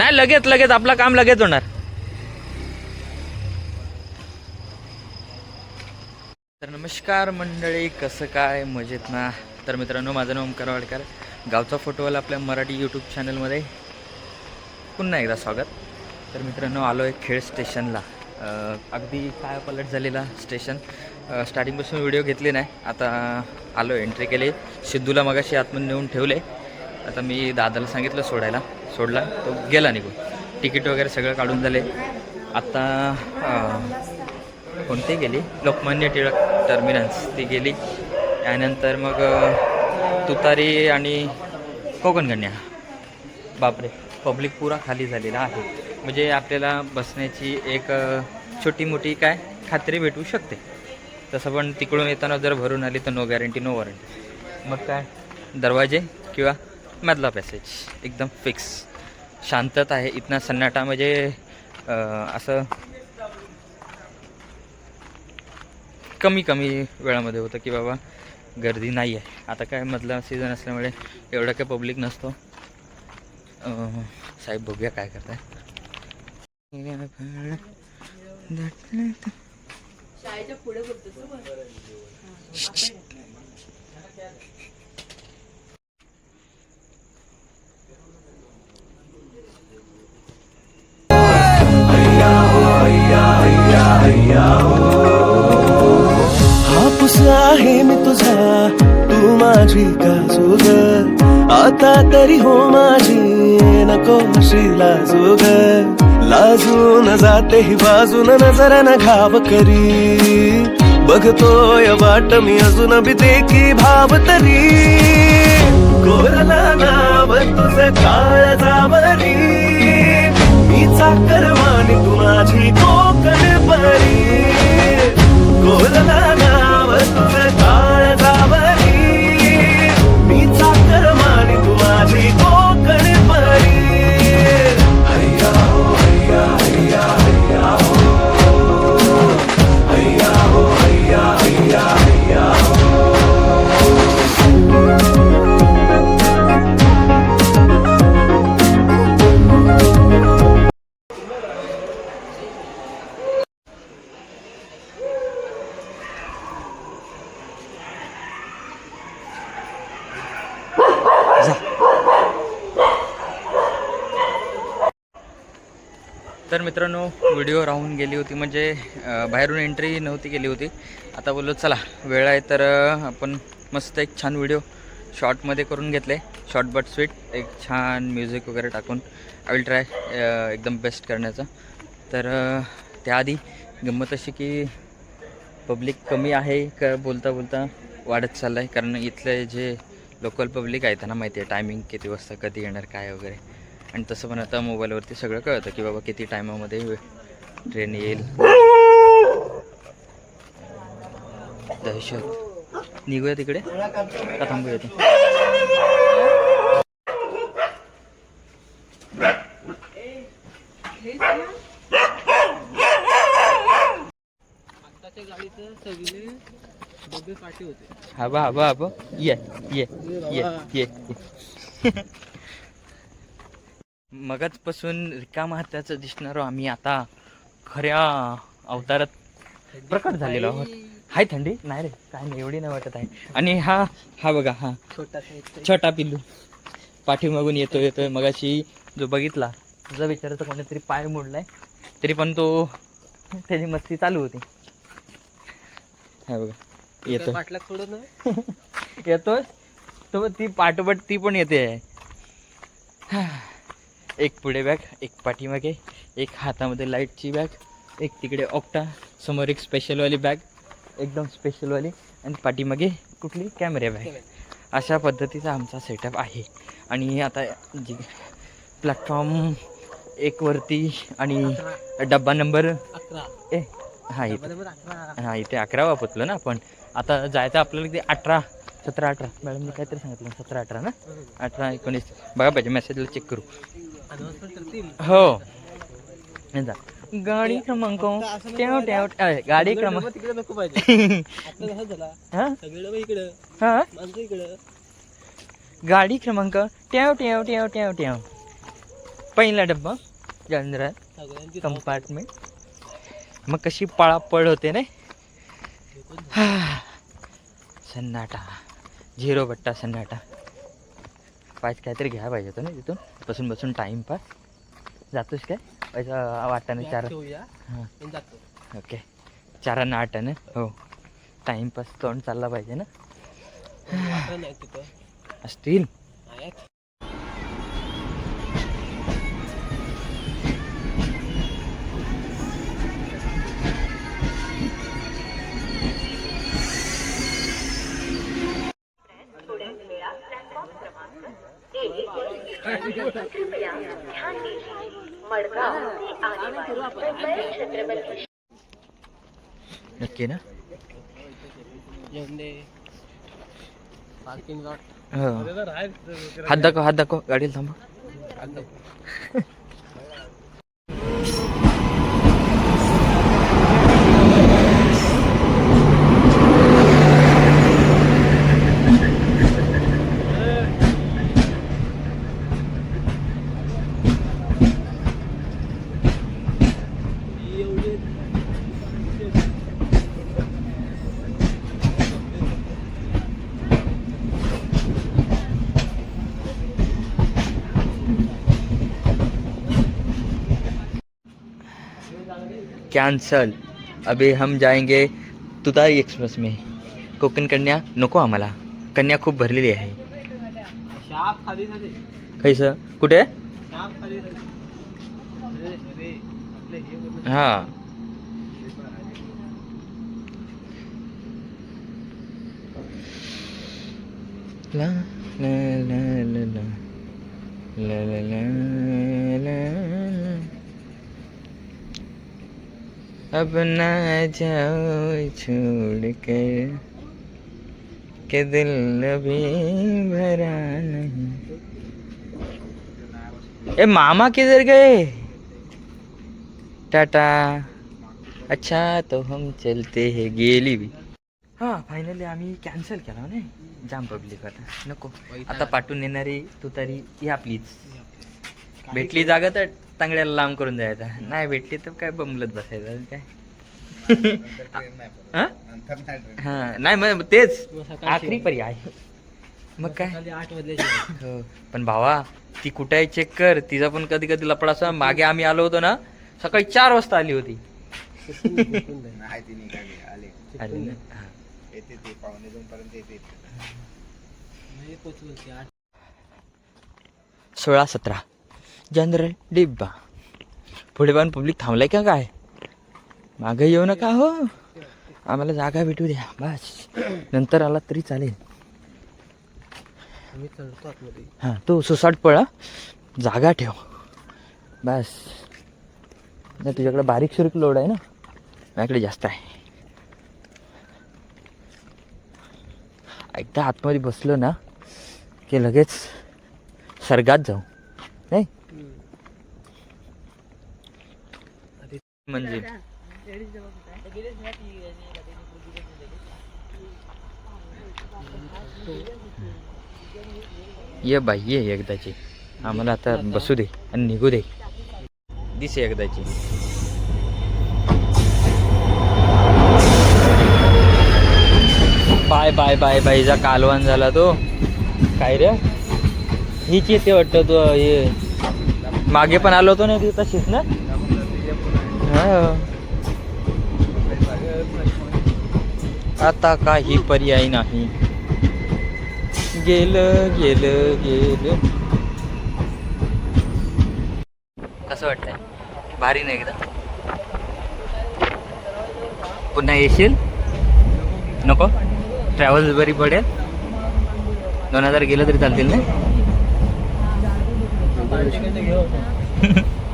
नाही लगेच लगेच. आपलं काम लगेच होणार. तर नमस्कार मंडळी कसं काय? मजेत ना? तर मित्रांनो माझं नाव ओमकार वाडकर. गावचा फोटोवाला आपल्या मराठी यूट्यूब चॅनलमध्ये पुन्हा एकदा स्वागत. तर मित्रांनो आलो आहे खेळ स्टेशनला. अगदी काय पलट झालेला स्टेशन. स्टार्टिंगपासून व्हिडिओ घेतले नाही. आता आलो एंट्री केली. सिद्धूला मगाशी आतमध्ये नेऊन ठेवले. आता मी दादाला सांगितलं सोडायला. सोडला तो गेला निघून. तिकीट वगैरे सगळं काढून झाले. आत्ता कोणती गेली? लोकमान्य टिळक टर्मिनल्स ती गेली. त्यानंतर मग तुतारी आणि कोकणकन्या. बापरे पब्लिक पुरा खाली झालेला आहे. म्हणजे आपल्याला बसण्याची एक छोटी मोठी काय खात्री भेटू शकते. तसं पण तिकडून येताना जर भरून आली तर नो गॅरंटी नो वॉरंटी मग काय? दरवाजे किंवा मधला पॅसेज एकदम फिक्स शांतता आहे. इथना सन्नाटा म्हणजे असं कमी कमी वेळामध्ये होतं की बाबा गर्दी नाही आहे. आता काय मधला सीझन असल्यामुळे एवढा काय पब्लिक नसतो. साहेब बघूया काय करताय. शाळेच्या पुढे माझी काजू आता तरी हो माझी नको अशी लाजू लाजून जाते ही बाजून नजर न घाव करी. बघतोय वाट मी अजून भीते की भाव तरी. कोरला नाव तुझ काळ जावरी. मी चाकर वाणी तू माझी तर मित्रांनो व्हिडिओ राहून गेली होती म्हणजे बाहेरून एंट्री नव्हती केली होती. आता बोललो चला वेळ आहे तर आपण मस्त एक छान व्हिडिओ शॉर्टमध्ये करून घेतले. शॉर्ट बट स्वीट एक छान म्युझिक वगैरे टाकून आय विल ट्राय एकदम बेस्ट करण्याचं. तर त्याआधी गंमत अशी की पब्लिक कमी आहे का बोलता बोलता वाढत चाललं आहे कारण इथले जे लोकल पब्लिक आहे त्यांना माहिती आहे टायमिंग किती वाजता कधी येणार काय वगैरे. आणि तसं पण आता मोबाईलवरती सगळं कळतं की बाबा किती टायमामध्ये ट्रेन येईल. दहशत. निघूया तिकडे? का थांबूया हा बा हा बा हा ये ये ये ये. मगाचपासून रिकामा हाताचं दिसणारो आम्ही आता खऱ्या अवतारात प्रकट झालेलो आहोत. हाय थंडी? नाही रे काय नाही एवढी नाही वाटत आहे. आणि हा हा बघा हा. एक छोटा पिल्लू. पाठीमागून येतोय येतोय. मगाशी जो बघितला तुझा विचाराचा कोणीतरी पाय मोडलाय. तरी पण तो त्याची मस्ती चालू होती. हा बघा येतो येतोय. तो ती पाठोपाठ ती पण येते. एक पुढे बॅग एक पाठीमागे एक हातामध्ये लाईटची बॅग एक तिकडे ऑक्टा समोर एक स्पेशलवाली बॅग एकदम स्पेशलवाली आणि पाठीमागे कुठली? कॅमेरा बॅग अशा पद्धतीचा आमचा सेटअप आहे. आणि आता जी प्लॅटफॉर्म एक वरती आणि डब्बा नंबर ए हा इथे. हां इथे अकरा वापरलो ना आपण. आता जायचं आपल्याला ते अठरा. सतरा अठरा. मॅडम मी काहीतरी सांगितलं सतरा अठरा ना? अठरा एकोणीस. बघा पाहिजे मेसेजला चेक करू. हो. जा. गाडी क्रमांक टेव टेव गाडी क्रमांक हा गाडी क्रमांक टेव टेव टेव टेव टेव पहिला डब्बा. जंद्रा कंपार्टमेंट मग कशी पळापळ होते ना सन्नाटा. झिरो बट्टा सन्नाटा. पाच काहीतरी घ्यायला पाहिजे होतं ना तिथून. बसून बसून टाईमपास जातोस काय? पैसा वाटाने चार हां. ओके. चारांना आठानं? हो. टाईमपास तोंड चालला पाहिजे ना? असतील नक्की ना? हो. हात दाखव हात दाखव. गाडीला थांबा. कॅन्सल अभी हम जाएँगे तुतारी एक्सप्रेस में कोकण कन्या नको आम्हाला कन्या खूप भरलेली आहे कैसं कुठे हे. हाँ ला ला ला ला ला ला ला ला अब ना जाओ छोड़ कर। के दिल अभी भरा नहीं। ए मामा किधर गए? टाटा। अच्छा तो हम चलते हैं गेली भी। हां फायनली आम्ही कॅन्सल केला नाही जाम पब्लिक आता नको. आता पाठवून येणारी तू तरी या प्लीज भेटली जागा तर तांगड्याला लांब करून जायचा. नाही भेटली तर काय बमलत बसायचं काय? हा? हा नाही मग तेच. आखरी पर्याय मग काय? सकाळी आठ हो पण भावा ती कुठे आहे चेक कर. तिचा पण कधी कधी लपडा असा मागे आम्ही आलो होतो ना सकाळी चार वाजता आली होती. हा. सोळा सतरा. जनरल डिब्बा. पुढे पण पब्लिक थांबलाय का काय? मागे येऊ नका हो. आम्हाला जागा भेटू द्या. बस. नंतर आला तरी चालेल. हां तू सुसाट पळा जागा ठेव. बस. नाही तुझ्याकडे बारीक सुरीक लोड आहे ना? माझ्याकडे जास्त आहे. एकदा आतमध्ये बसलो ना की लगेच सर्गात जाऊ. नाही म्हणजे? ये बाई ये एकदाची. आम्हाला आता बसू दे आणि निघू दे. दिसे एकदाची. बाय बाय बाय बाईचा कालवान झाला तो. काय रे? हीच येते वाटतं तो हे. मागे पण आलो होतो ना ती तशीच ना. आता काही पर्याय नाही. गेलं गेलं गेलं. कसं वाटतंय? भारी नाही एकदा पुन्हा येशील? नको? ट्रॅव्हल्स बरी पडेल? दोन हजार गेलं तरी चालतील ना?